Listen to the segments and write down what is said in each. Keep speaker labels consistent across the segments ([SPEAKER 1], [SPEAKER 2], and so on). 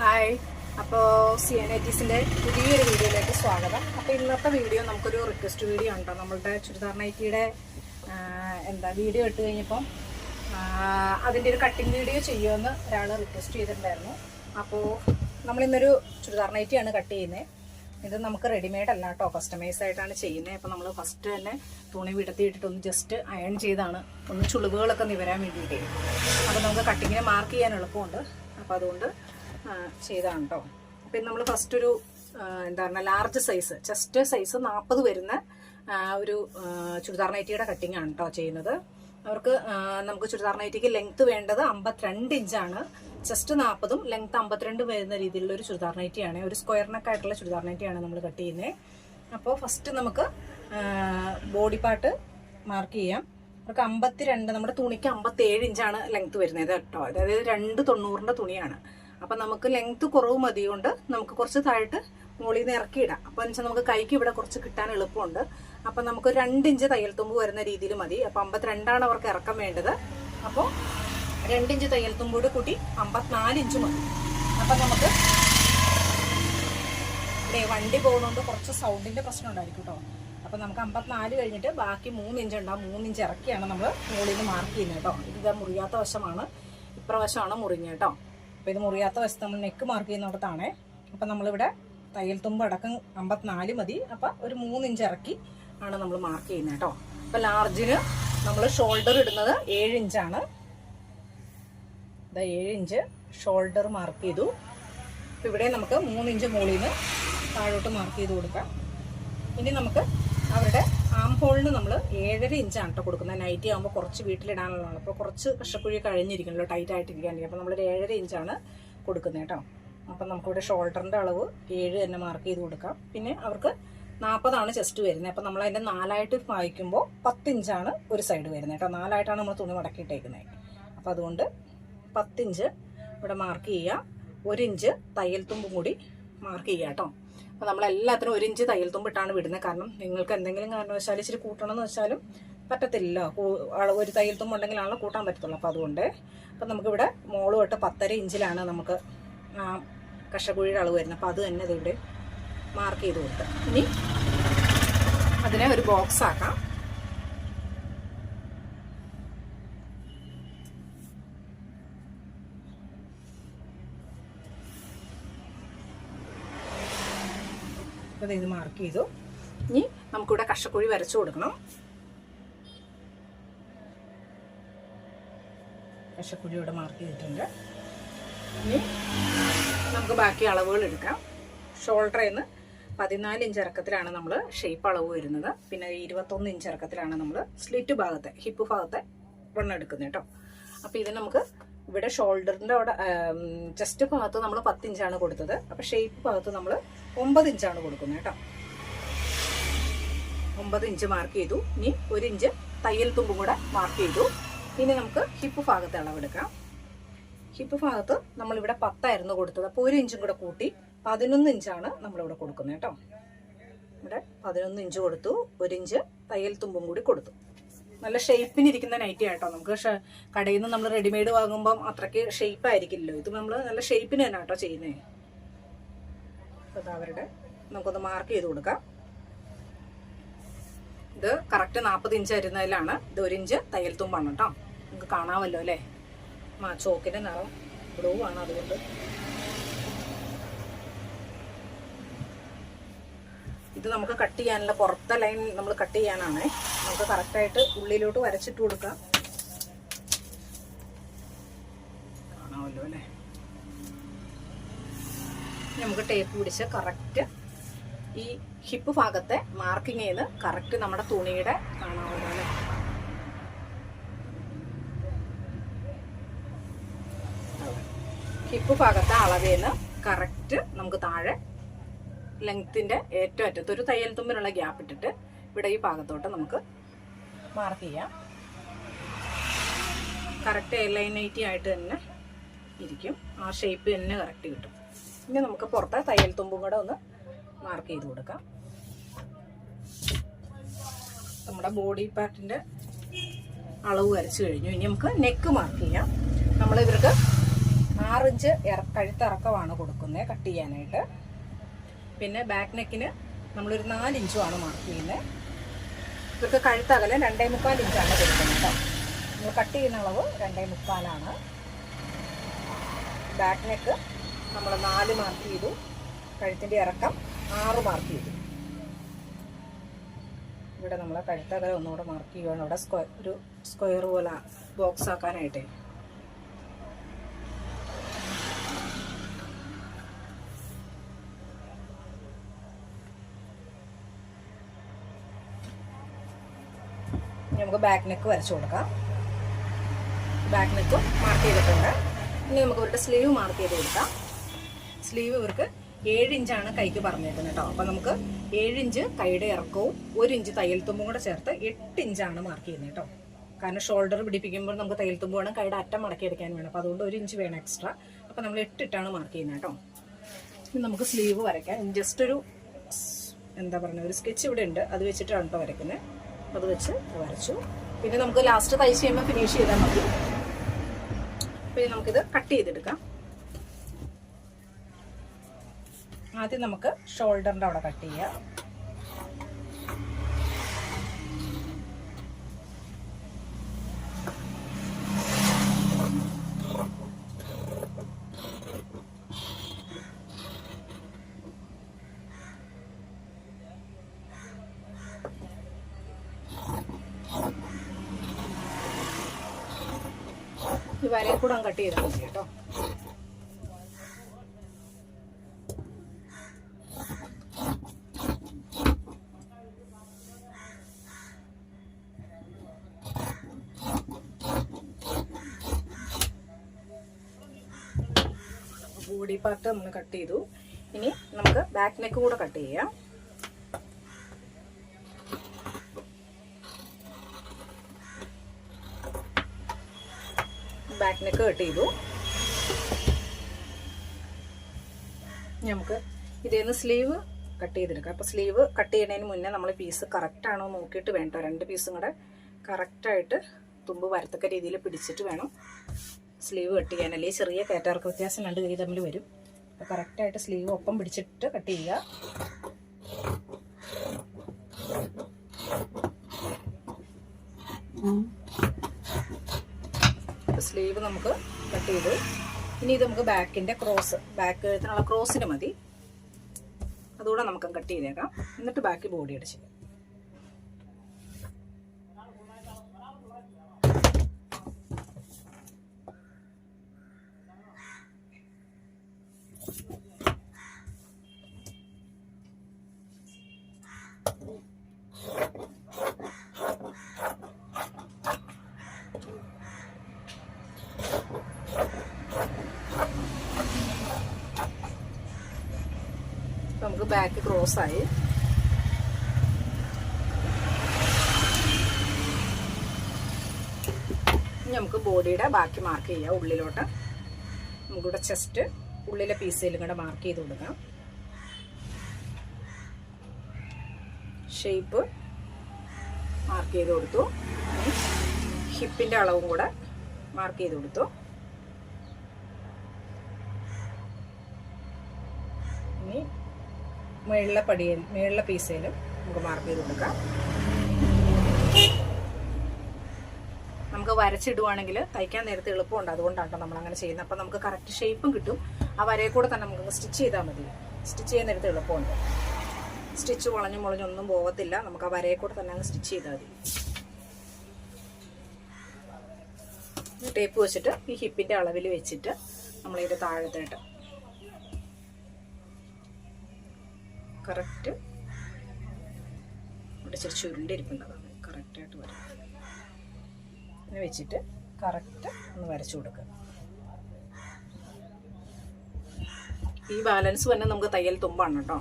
[SPEAKER 1] Hi അപ്പോൾ C N ഐറ്റീസിന്റെ പുതിയൊരു വീഡിയോയിലേക്ക് സ്വാഗതം. അപ്പോൾ ഇന്നത്തെ വീഡിയോ നമുക്കൊരു റിക്വസ്റ്റ് വീഡിയോ ഉണ്ടോ? നമ്മളുടെ ചുരിദാർ നൈറ്റിയുടെ എന്താ വീഡിയോ ഇട്ട് കഴിഞ്ഞപ്പം അതിന്റെ ഒരു കട്ടിങ് വീഡിയോ ചെയ്യുമെന്ന് ഒരാൾ റിക്വസ്റ്റ് ചെയ്തിട്ടുണ്ടായിരുന്നു. അപ്പോൾ നമ്മളിന്നൊരു ചുരിദാർ നൈറ്റിയാണ് കട്ട് ചെയ്യുന്നത് ഇത് നമുക്ക് റെഡിമെയ്ഡ് അല്ല കേട്ടോ കസ്റ്റമൈസ് ആയിട്ടാണ് ചെയ്യുന്നത് അപ്പോൾ നമ്മൾ ഫസ്റ്റ് തന്നെ തുണി വിടത്തിയിട്ടിട്ട് ഒന്ന് ജസ്റ്റ് അയൺ ചെയ്താണ്. ഒന്ന് ചുളിവുകളൊക്കെ നിവരാൻ വേണ്ടിയിട്ട്. അപ്പോൾ നമുക്ക് കട്ടിങ്ങിനെ മാർക്ക് ചെയ്യാൻ എളുപ്പമുണ്ട്. അപ്പോൾ അതുകൊണ്ട് ചെയ്താണ് കേട്ടോ അപ്പം നമ്മൾ ഫസ്റ്റ് ഒരു എന്താ പറയുക ലാർജ് സൈസ് ചെസ്റ്റ് സൈസ് നാൽപ്പത് വരുന്ന ഒരു ചുരിദാർ നൈറ്റിയുടെ കട്ടിംഗ് ആണ് കേട്ടോ ചെയ്യുന്നത്. അവർക്ക് നമുക്ക് ചുരിദാർ നൈറ്റിക്ക് ലെങ്ത് വേണ്ടത് അമ്പത്തിരണ്ട് ഇഞ്ചാണ് ചെസ്റ്റ് നാൽപ്പതും ലെങ്ത് അമ്പത്തിരണ്ട് വരുന്ന രീതിയിലുള്ള ഒരു ചുരിദാർ നൈറ്റിയാണ്. ഒരു സ്ക്വയറിനൊക്കെ നെക്ക് ആയിട്ടുള്ള ചുരിദാർ നൈറ്റിയാണ് നമ്മൾ കട്ട് ചെയ്യുന്നത് അപ്പോൾ ഫസ്റ്റ് നമുക്ക് ബോഡി പാർട്ട് മാർക്ക് ചെയ്യാം. അവർക്ക് അമ്പത്തിരണ്ട് നമ്മുടെ തുണിക്ക് അമ്പത്തി ഏഴ് ഇഞ്ചാണ് ലെങ്ത് വരുന്നത് കേട്ടോ. അതായത് രണ്ട് തൊണ്ണൂറിന്റെ തുണിയാണ്. അപ്പൊ നമുക്ക് ലെങ്ത് കുറവ് മതി കൊണ്ട് നമുക്ക് കുറച്ച് താഴോട്ട് മുകളിൽ നിന്ന് ഇറക്കിയിടാം അപ്പൊ വെച്ചാൽ നമുക്ക് കൈക്ക് ഇവിടെ കുറച്ച് കിട്ടാൻ എളുപ്പമുണ്ട്. അപ്പൊ നമുക്ക് രണ്ട് ഇഞ്ച് തയ്യൽ തുമ്പ് വരുന്ന രീതിയിൽ മതി. അപ്പൊ അമ്പത്തിരണ്ടാണ് അവർക്ക് ഇറക്കം വേണ്ടത്. അപ്പോൾ രണ്ടിഞ്ച് തയ്യൽ തുമ്പോട് കൂട്ടി അമ്പത്തിനാല് ഇഞ്ച് മതി. അപ്പൊ നമുക്ക് വണ്ടി പോകുന്നതുകൊണ്ട് കുറച്ച് സൗണ്ടിന്റെ പ്രശ്നം ഉണ്ടായിരിക്കും കേട്ടോ അപ്പൊ നമുക്ക് അമ്പത്തിനാല് കഴിഞ്ഞിട്ട് ബാക്കി മൂന്ന് ഇഞ്ച് ഉണ്ടാവും മൂന്ന് ഇഞ്ച് ഇറക്കിയാണ് നമ്മൾ മുകളിൽ നിന്ന് മാർക്ക് ചെയ്യുന്നത് കേട്ടോ ഇത് മുറിയാത്ത വശമാണ്. ഇപ്രവശമാണ് മുറിഞ്ഞ കേട്ടോ അപ്പൊ ഇത് മുറിയാത്ത വശത്ത് നമ്മൾ നെക്ക് മാർക്ക് ചെയ്യുന്നിടത്താണ്. അപ്പം നമ്മളിവിടെ തയ്യൽ തുമ്പ് അടക്കം അമ്പത്തിനാല് മതി. അപ്പോൾ ഒരു മൂന്ന് ഇഞ്ച് ഇറക്കി ആണ് നമ്മൾ മാർക്ക് ചെയ്യുന്നത് കേട്ടോ. അപ്പോൾ ലാർജിന് നമ്മൾ ഷോൾഡർ ഇടുന്നത് ഏഴ് ഇഞ്ചാണ് ഇതാ ഏഴ് ഇഞ്ച് ഷോൾഡർ മാർക്ക് ചെയ്തു. അപ്പോൾ ഇവിടെ നമുക്ക് മൂന്ന് ഇഞ്ച് മുകളിൽ നിന്ന് താഴോട്ട് മാർക്ക് ചെയ്ത് കൊടുക്കാം. ഇനി നമുക്ക് അവരുടെ ആം ഹോളിന് നമ്മൾ ഏഴര ഇഞ്ചാണ് കേട്ടോ കൊടുക്കുന്നത്. നൈറ്റി ആകുമ്പോൾ കുറച്ച് വീട്ടിലിടാനുള്ളതാണ്. അപ്പോൾ കുറച്ച് കഷ്ടക്കുഴി കഴിഞ്ഞിരിക്കണല്ലോ ടൈറ്റ് ആയിട്ടിരിക്കാൻ അപ്പോൾ നമ്മളൊരു ഏഴര ഇഞ്ചാണ് കൊടുക്കുന്നത് കേട്ടോ അപ്പം നമുക്കിവിടെ ഷോൾഡറിന്റെ അളവ് ഏഴ് തന്നെ മാർക്ക് ചെയ്ത് കൊടുക്കാം. പിന്നെ അവർക്ക് നാൽപ്പതാണ് ചെസ്റ്റ് വരുന്നത്. അപ്പം നമ്മൾ അതിന്റെ നാലായിട്ട് വായിക്കുമ്പോൾ പത്ത് ഇഞ്ചാണ് ഒരു സൈഡ് വരുന്നത് കേട്ടോ നാലായിട്ടാണ് നമ്മൾ തുണി മടക്കിയിട്ടേക്കുന്നത് അപ്പോൾ അതുകൊണ്ട് പത്തിഞ്ച് ഇവിടെ മാർക്ക് ചെയ്യുക ഒരു ഇഞ്ച് തയ്യൽ തുമ്പും കൂടി മാർക്ക് ചെയ്യുക കേട്ടോ അപ്പോൾ നമ്മളെല്ലാത്തിനും ഒരു ഇഞ്ച് തയ്യൽ തുമ്പിട്ടാണ് വിടുന്നത്. കാരണം നിങ്ങൾക്ക് എന്തെങ്കിലും കാരണവശാൽ ഇച്ചിരി കൂട്ടണം എന്ന് വെച്ചാലും പറ്റത്തില്ല. ഒരു തയ്യൽ തുമ്പ് ഉണ്ടെങ്കിലാണല്ലോ കൂട്ടാൻ പറ്റത്തുള്ളൂ. അപ്പോൾ അതുകൊണ്ട് അപ്പം നമുക്കിവിടെ മോൾ തൊട്ട് പത്തര ഇഞ്ചിലാണ് നമുക്ക് ആ കഷക്കുഴിയുടെ അളവ് വരുന്നത്. അപ്പോൾ അത് തന്നെ ഇതിവിടെ മാർക്ക് ചെയ്ത് കൊടുക്കുക ഇനി അതിനെ ഒരു ബോക്സ് ആക്കാം. അപ്പോൾ ഇത് മാർക്ക് ചെയ്തു. ഇനി നമുക്കിവിടെ കഷക്കുഴി വരച്ചു കൊടുക്കണം. കഷക്കുഴി ഇവിടെ മാർക്ക് ചെയ്തിട്ടുണ്ട്. ഇനി നമുക്ക് ബാക്കി അളവുകൾ എടുക്കാം. ഷോൾഡറിൽ നിന്ന് പതിനാല് ഇഞ്ച് ഇറക്കത്തിലാണ് നമ്മൾ ഷേപ്പ് അളവ് വരുന്നത്. പിന്നെ ഇരുപത്തൊന്ന് ഇഞ്ച് ഇറക്കത്തിലാണ് നമ്മൾ സ്ലിറ്റ് ഭാഗത്തെ ഹിപ്പ് ഭാഗത്തെ വണ്ണം എടുക്കുന്നത് കേട്ടോ. അപ്പോൾ ഇത് നമുക്ക് ഇവിടെ ഷോൾഡറിന്റെ അവിടെ ചെസ്റ്റ് ഭാഗത്ത് നമ്മൾ പത്ത് ഇഞ്ചാണ് കൊടുത്തത്. അപ്പോൾ ഷേപ്പ് ഭാഗത്ത് നമ്മൾ ഒമ്പത് ഇഞ്ചാണ് കൊടുക്കുന്നത് കേട്ടോ. ഒമ്പത് ഇഞ്ച് മാർക്ക് ചെയ്തു. ഇനി ഒരു ഇഞ്ച് തയ്യൽ തുമ്പും കൂടെ മാർക്ക് ചെയ്തു. ഇനി നമുക്ക് ഹിപ്പ് ഭാഗത്ത് അളവെടുക്കാം. ഹിപ്പ് ഭാഗത്ത് നമ്മളിവിടെ പത്തായിരുന്നു കൊടുത്തത്. അപ്പോൾ ഒരു ഇഞ്ചും കൂടെ കൂട്ടി പതിനൊന്ന് ഇഞ്ചാണ് നമ്മളിവിടെ കൊടുക്കുന്നത് കേട്ടോ. ഇവിടെ പതിനൊന്ന് ഇഞ്ച് കൊടുത്തു. ഒരു ഇഞ്ച് തയ്യൽ തുമ്പും കൂടി കൊടുത്തു. നല്ല ഷേപ്പിന് ഇരിക്കുന്ന നൈറ്റി ആട്ടോ. നമുക്ക് കടയിൽ നിന്ന് നമ്മൾ റെഡിമെയ്ഡ് വാങ്ങുമ്പം അത്രയ്ക്ക് ഷേപ്പ് ആയിരിക്കില്ലല്ലോ ഇത് നമ്മൾ നല്ല ഷേപ്പിന് തന്നെ കേട്ടോ ചെയ്യുന്നത് അപ്പോൾ അവരുടെ. നമുക്കൊന്ന് മാർക്ക് ചെയ്ത് കൊടുക്കാം. ഇത് കറക്റ്റ് നാൽപ്പത് ഇഞ്ച് വരുന്നതിലാണ് ഇത് ഒരു ഇഞ്ച് തയ്യൽ തുമ്പാണ് കേട്ടോ. നമുക്ക് കാണാമല്ലോ അല്ലേ? ആ ചോക്കിന്റെ നിറം ബ്ലൂ ആണ് അതുകൊണ്ട്. ഇത് നമുക്ക് കട്ട് ചെയ്യാനുള്ള പുറത്തെ ലൈൻ നമ്മൾ കട്ട് ചെയ്യാനാണ്. നമുക്ക് കറക്റ്റായിട്ട് ഉള്ളിലോട്ട് വരച്ചിട്ട് കൊടുക്കാം. കാണാമല്ലോ അല്ലേ? നമുക്ക് ടേപ്പ് പിടിച്ച് കറക്റ്റ് ഈ ഹിപ്പ് ഭാഗത്തെ മാർക്കിങ് ചെയ്ത് കറക്റ്റ് നമ്മുടെ തുണിയുടെ കാണാമല്ലോ അല്ലേ? ഹിപ്പ് ഭാഗത്തെ അളവിൽ നിന്ന് കറക്റ്റ് നമുക്ക് താഴെ ലെങ്ത്തിന്റെ ഏറ്റവും അറ്റത്ത് ഒരു തയ്യൽ തുമ്പിനുള്ള ഗ്യാപ്പ് ഇട്ടിട്ട് ഇവിടെ ഈ ഭാഗത്തോട്ട് നമുക്ക് മാർക്ക് ചെയ്യാം. കറക്റ്റ് എലൈനൈറ്റി ആയിട്ട് തന്നെ ഇരിക്കും. ആ ഷേപ്പ് തന്നെ കറക്റ്റ് കിട്ടും. ഇനി നമുക്ക് പുറത്തെ തയ്യൽ തുമ്പും കൂടെ ഒന്ന് മാർക്ക് ചെയ്ത് കൊടുക്കാം. നമ്മുടെ ബോഡി പാർട്ടിന്റെ അളവ് വരച്ചു കഴിഞ്ഞു. ഇനി നമുക്ക് നെക്ക് മാർക്ക് ചെയ്യാം. നമ്മൾ ഇവർക്ക് ആറിഞ്ച് കഴുത്തിറക്കമാണ് കൊടുക്കുന്നത്. കട്ട് ചെയ്യാനായിട്ട്. പിന്നെ ബാക്ക് നെക്കിന് നമ്മളൊരു നാലിഞ്ചുമാണ് മാർക്ക് ചെയ്യുന്നത് ഇവർക്ക് കഴുത്തകലം രണ്ടേ മുക്കാൽ ഇഞ്ചാണ് കൊടുക്കുന്നത് കേട്ടോ നമ്മൾ കട്ട് ചെയ്യുന്ന അളവ് രണ്ടേ മുക്കാലാണ്. ബാക്ക് നെക്ക് നമ്മൾ നാല് മാർക്ക് ചെയ്തു. കഴുത്തിന്റെ ഇറക്കം ആറ് മാർക്ക് ചെയ്തു. ഇവിടെ നമ്മൾ കഴുത്തകലം ഒന്നുകൂടെ മാർക്ക് ചെയ്യുകയാണ് ഇവിടെ സ്ക്വയർ ഒരു സ്ക്വയർ പോലെ ബോക്സ് ആക്കാനായിട്ടേ. ബാക്ക് നെക്ക് വരച്ചു കൊടുക്കാം. ബാക്ക് നെക്ക് മാർക്ക് ചെയ്തിട്ടുണ്ട്. ഇനി നമുക്ക് ഇവരുടെ സ്ലീവ് മാർക്ക് ചെയ്ത് കൊടുക്കാം. സ്ലീവ് ഇവർക്ക് ഏഴ് ഇഞ്ചാണ് കൈക്ക് പറഞ്ഞേക്കുന്നത് കേട്ടോ അപ്പം നമുക്ക് ഏഴ് ഇഞ്ച് കൈയുടെ ഇറക്കവും ഒരു ഇഞ്ച് തയ്യൽ തുമ്പും കൂടെ ചേർത്ത് എട്ട് ഇഞ്ചാണ് മാർക്ക് ചെയ്യുന്നത് കേട്ടോ കാരണം ഷോൾഡർ പിടിപ്പിക്കുമ്പോൾ നമുക്ക് തയ്യൽ തുമ്പ് വേണം കൈയുടെ അറ്റം മടക്കി എടുക്കാൻ വേണം. അപ്പോൾ അതുകൊണ്ട് ഒരു ഇഞ്ച് വേണം എക്സ്ട്രാ അപ്പം നമ്മൾ എട്ടിട്ടാണ് മാർക്ക് ചെയ്യുന്നത് കേട്ടോ ഇനി നമുക്ക് സ്ലീവ് വരയ്ക്കാം. ജസ്റ്റ് ഒരു എന്താ പറയുക ഒരു സ്കെച്ച് ഇവിടെ ഉണ്ട്. അത് വെച്ചിട്ടാണ് കേട്ടോ വരയ്ക്കുന്നത്. അത് വെച്ച് വരച്ചു. പിന്നെ നമുക്ക് ലാസ്റ്റ് തയ്ച്ച് കഴിയുമ്പോൾ ഫിനിഷ് ചെയ്താൽ മതി. പിന്നെ നമുക്കിത് കട്ട് ചെയ്തെടുക്കാം. ആദ്യം നമുക്ക് ഷോൾഡറിന്റെ അവിടെ കട്ട് ചെയ്യാം. ഈ വരയിൽ കൂടെ കട്ട് ചെയ്താൽ മതി കേട്ടോ. ബോഡി പാർട്ട് നമ്മൾ കട്ട് ചെയ്തു. ഇനി നമുക്ക് ബാക്ക് നെക്ക് കൂടെ കട്ട് ചെയ്യാം. ബാക്ക് നെക്ക് കട്ട് ചെയ്തു. നമുക്ക് ഇതേന്ന് സ്ലീവ് കട്ട് ചെയ്തെടുക്കാം. അപ്പോൾ സ്ലീവ് കട്ട് ചെയ്യുന്നതിന് മുന്നേ നമ്മൾ പീസ് കറക്റ്റ് ആണോ നോക്കിയിട്ട് വേണ്ട രണ്ട് പീസും കൂടെ കറക്റ്റായിട്ട് തുമ്പ് വരത്തക്ക രീതിയിൽ പിടിച്ചിട്ട് വേണം സ്ലീവ് കട്ട് ചെയ്യാൻ. അല്ലെങ്കിൽ ചെറിയ കയറ്റാർക്ക് വ്യത്യാസം രണ്ട് കൈ തമ്മിൽ വരും. അപ്പോൾ കറക്റ്റായിട്ട് സ്ലീവ് ഒപ്പം പിടിച്ചിട്ട് കട്ട് ചെയ്യുക. സ്ലീവ് നമുക്ക് കട്ട് ചെയ്തു. ഇനി ഇത് നമുക്ക് ബാക്കിന്റെ ക്രോസ് ബാക്ക് കഴുത്തിനുള്ള ക്രോസിന് മതി. അതുകൂടെ നമുക്ക് കട്ട് ചെയ്തേക്കാം. എന്നിട്ട് ബാക്കി ബോഡി അടിച്ച് നമുക്ക് ബാക്ക് ക്രോസ് ആയി. നമുക്ക് ബോഡിയുടെ ബാക്കി മാർക്ക് ചെയ്യാം ഉള്ളിലോട്ട്. നമുക്കിവിടെ ചെസ്റ്റ് ഉള്ളിലെ പീസിലും കൂടെ മാർക്ക് ചെയ്ത് കൊടുക്കാം. ഷേപ്പ് മാർക്ക് ചെയ്ത് കൊടുത്തു. ഹിപ്പിന്റെ അളവും കൂടെ മാർക്ക് ചെയ്ത് കൊടുത്തു ഇനി മുകളിലെ പടിയിൽ മുകളിലെ പീസയിലും നമുക്ക് മാർക്ക് ചെയ്ത് കൊടുക്കാം. നമുക്ക് വരച്ചിടുവാണെങ്കിൽ തയ്ക്കാൻ നേരത്തെ എളുപ്പമുണ്ട്. അതുകൊണ്ടാണ് നമ്മൾ അങ്ങനെ ചെയ്യുന്നത്. അപ്പം നമുക്ക് കറക്റ്റ് ഷേപ്പും കിട്ടും. ആ വരയെ കൂടെ തന്നെ നമുക്ക് സ്റ്റിച്ച് ചെയ്താൽ മതി. സ്റ്റിച്ച് ചെയ്യാൻ നേരത്തെ എളുപ്പമുണ്ട്. സ്റ്റിച്ച് വളഞ്ഞു മുളഞ്ഞൊന്നും പോകത്തില്ല. നമുക്ക് ആ വരയെ കൂടെ തന്നെ അങ്ങ് സ്റ്റിച്ച് ചെയ്താൽ മതി. ടേപ്പ് വെച്ചിട്ട് ഈ ഹിപ്പിന്റെ അളവിൽ വെച്ചിട്ട് നമ്മളിതിന്റെ താഴത്തായിട്ട് കറക്റ്റ് ഇവിടെ ഇച്ചിരി ചുരുണ്ടിരിപ്പുണ്ടതാണ് കറക്റ്റായിട്ട് വരും. ഇങ്ങനെ വെച്ചിട്ട് കറക്റ്റ് ഒന്ന് വരച്ചു കൊടുക്കുക. ഈ ബാലൻസ് തന്നെ നമുക്ക് തയ്യൽ തുമ്പാണ് കേട്ടോ.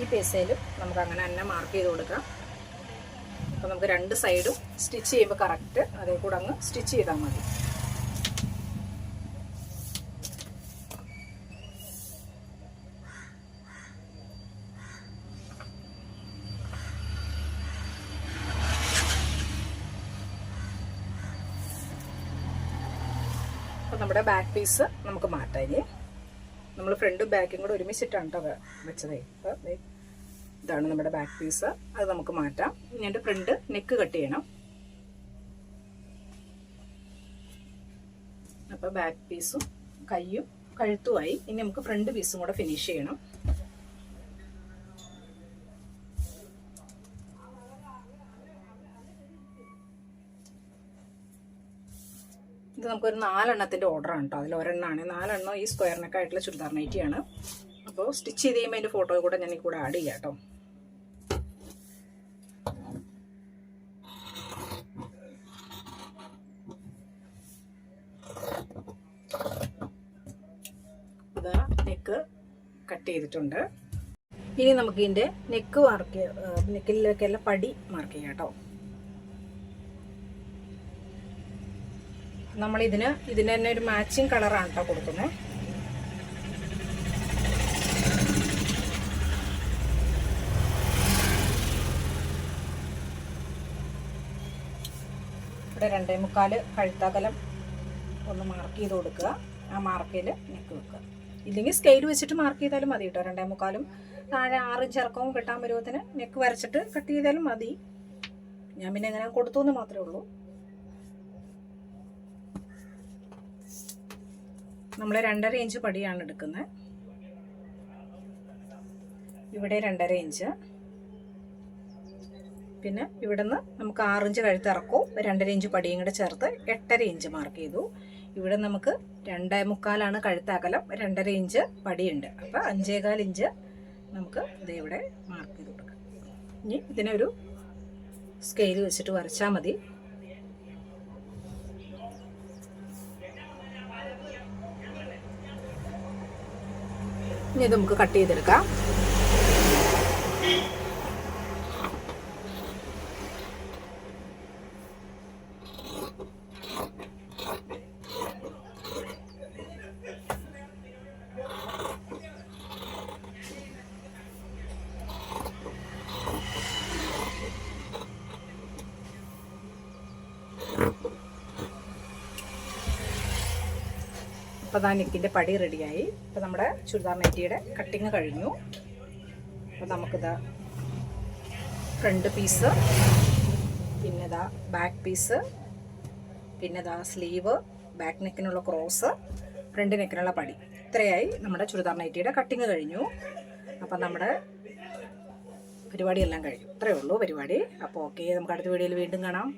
[SPEAKER 1] ഈ പേസയിലും നമുക്ക് അങ്ങനെ തന്നെ മാർക്ക് ചെയ്ത് കൊടുക്കാം. അപ്പോൾ നമുക്ക് രണ്ട് സൈഡും സ്റ്റിച്ച് ചെയ്യുമ്പോൾ കറക്റ്റ് അതേ കൂടെ അങ്ങ് സ്റ്റിച്ച് ചെയ്താൽ മതി. നമ്മുടെ ബാക്ക് പീസ് നമുക്ക് മാറ്റാം ഇനി. നമ്മൾ ഫ്രണ്ടും ബാക്കും കൂടെ ഒരുമിച്ചിട്ടാണ് കേട്ടോ വെച്ചതേ. അപ്പം ഇതാണ് നമ്മുടെ ബാക്ക് പീസ് അത് നമുക്ക് മാറ്റാം. ഇനി എന്റെ ഫ്രണ്ട് നെക്ക് കട്ട് ചെയ്യണം. അപ്പോൾ ബാക്ക് പീസും കയ്യും കഴുത്തുമായി ഇനി നമുക്ക് ഫ്രണ്ട് പീസും കൂടെ ഫിനിഷ് ചെയ്യണം. ഇത് നമുക്കൊരു നാലെണ്ണത്തിന്റെ ഓർഡറാണ് കേട്ടോ അതിൽ ഒരെണ്ണമാണ് നാലെണ്ണം ഈ സ്ക്വയറിനൊക്കെ ആയിട്ടുള്ള ചുരിദാർ നൈറ്റിയാണ് അപ്പോൾ സ്റ്റിച്ച് ചെയ്ത് കഴിയുമ്പോൾ അതിന്റെ ഫോട്ടോ കൂടെ ഞാൻ ഈ കൂടെ ആഡ് ചെയ്യാം കേട്ടോ. നെക്ക് കട്ട് ചെയ്തിട്ടുണ്ട്. ഇനി നമുക്ക് ഇതിന്റെ നെക്ക് മാർക്ക് നെക്കിലേക്കെല്ലാം പടി മാർക്ക് ചെയ്യാം കേട്ടോ. നമ്മൾ ഇതിന് ഇതിന് തന്നെ ഒരു മാച്ചിങ് കളറാണ് കേട്ടോ കൊടുക്കുന്നത്. ഇവിടെ രണ്ടേ മുക്കാൽ കഴുത്തകലം ഒന്ന് മാർക്ക് ചെയ്ത് കൊടുക്കുക. ആ മാർക്കിൽ നെക്ക് വെക്കുക. ഇല്ലെങ്കിൽ സ്കെയിൽ വെച്ചിട്ട് മാർക്ക് ചെയ്താലും മതി കേട്ടോ രണ്ടേ മുക്കാലും താഴെ ആറ് ചിറക്കവും കിട്ടാൻ പരുവത്തിന് നെക്ക് വരച്ചിട്ട് കട്ട് ചെയ്താലും മതി. ഞാൻ പിന്നെ എങ്ങനെ കൊടുത്തു എന്ന് മാത്രമേ ഉള്ളൂ. നമ്മൾ രണ്ടര ഇഞ്ച് പടിയാണ് എടുക്കുന്നത്. ഇവിടെ രണ്ടര ഇഞ്ച് പിന്നെ ഇവിടുന്ന് നമുക്ക് ആറിഞ്ച് കഴുത്ത് ഇറക്കും. രണ്ടര ഇഞ്ച് പടിയും കൂടെ ചേർത്ത് എട്ടര ഇഞ്ച് മാർക്ക് ചെയ്തു. ഇവിടെ നമുക്ക് രണ്ടേ മുക്കാലാണ് കഴുത്താക്കലം രണ്ടര ഇഞ്ച് പടിയുണ്ട്. അപ്പോൾ അഞ്ചേകാൽ ഇഞ്ച് നമുക്ക് ഇത് ഇവിടെ മാർക്ക് ചെയ്ത് കൊടുക്കാം. ഇനി ഇതിനൊരു സ്കെയിൽ വെച്ചിട്ട് വരച്ചാൽ മതി. ഇനി ഇത് നമുക്ക് കട്ട് ചെയ്തെടുക്കാം. അപ്പോൾ പടി റെഡിയായി. അപ്പോൾ നമ്മുടെ ചുരിദാർ നെറ്റിയുടെ കട്ടിങ് കഴിഞ്ഞു. അപ്പോൾ നമുക്കിതാ ഫ്രണ്ട് പീസ് പിന്നെ ഇതാ ബാക്ക് പീസ് പിന്നെ ഇതാ സ്ലീവ് ബാക്ക് നെക്കിനുള്ള ക്രോസ് ഫ്രണ്ട് നെക്കിനുള്ള പടി. ഇത്രയായി നമ്മുടെ ചുരിദാർ നൈറ്റിയുടെ കട്ടിങ് കഴിഞ്ഞു. അപ്പം നമ്മുടെ പരിപാടിയെല്ലാം കഴിഞ്ഞു. ഇത്രയേ ഉള്ളൂ പരിപാടി. അപ്പോൾ ഓക്കെ നമുക്ക് അടുത്ത വീഡിയോയിൽ വീണ്ടും കാണാം.